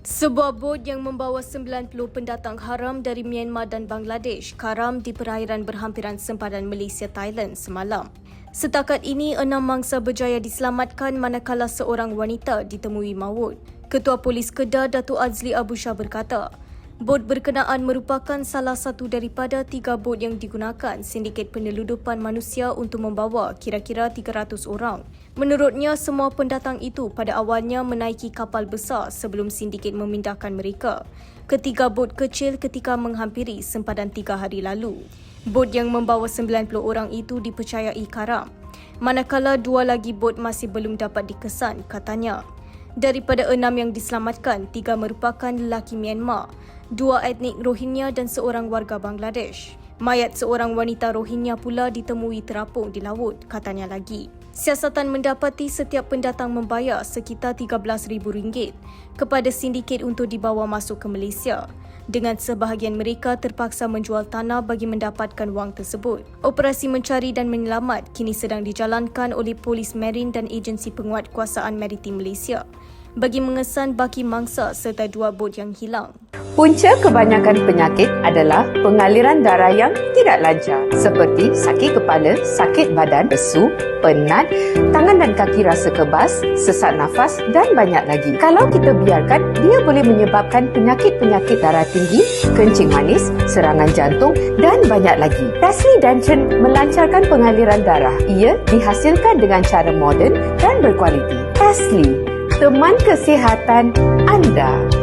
Sebuah bot yang membawa 90 pendatang haram dari Myanmar dan Bangladesh karam di perairan berhampiran sempadan Malaysia Thailand semalam. Setakat ini, enam mangsa berjaya diselamatkan manakala seorang wanita ditemui maut. Ketua Polis Kedah Datuk Azli Abu Shah berkata, Bot berkenaan merupakan salah satu daripada tiga bot yang digunakan sindiket penyeludupan manusia untuk membawa kira-kira 300 orang. Menurutnya, semua pendatang itu pada awalnya menaiki kapal besar sebelum sindiket memindahkan mereka. Ketiga bot kecil ketika menghampiri sempadan tiga hari lalu. Bot yang membawa 90 orang itu dipercayai karam. Manakala dua lagi bot masih belum dapat dikesan, katanya. Daripada enam yang diselamatkan, tiga merupakan lelaki Myanmar, dua etnik Rohingya dan seorang warga Bangladesh. Mayat seorang wanita Rohingya pula ditemui terapung di laut, katanya lagi. Siasatan mendapati setiap pendatang membayar sekitar RM13,000 kepada sindiket untuk dibawa masuk ke Malaysia dengan sebahagian mereka terpaksa menjual tanah bagi mendapatkan wang tersebut. Operasi mencari dan menyelamat kini sedang dijalankan oleh Polis Marin dan Agensi Penguatkuasaan Maritim Malaysia bagi mengesan baki mangsa serta dua bot yang hilang. Punca kebanyakan penyakit adalah pengaliran darah yang tidak lancar seperti sakit kepala, sakit badan, lesu, penat, tangan dan kaki rasa kebas, sesak nafas dan banyak lagi. Kalau kita biarkan, dia boleh menyebabkan penyakit-penyakit darah tinggi, kencing manis, serangan jantung dan banyak lagi. Tasli Dancen melancarkan pengaliran darah. Ia dihasilkan dengan cara moden dan berkualiti. Tasli, teman kesihatan anda.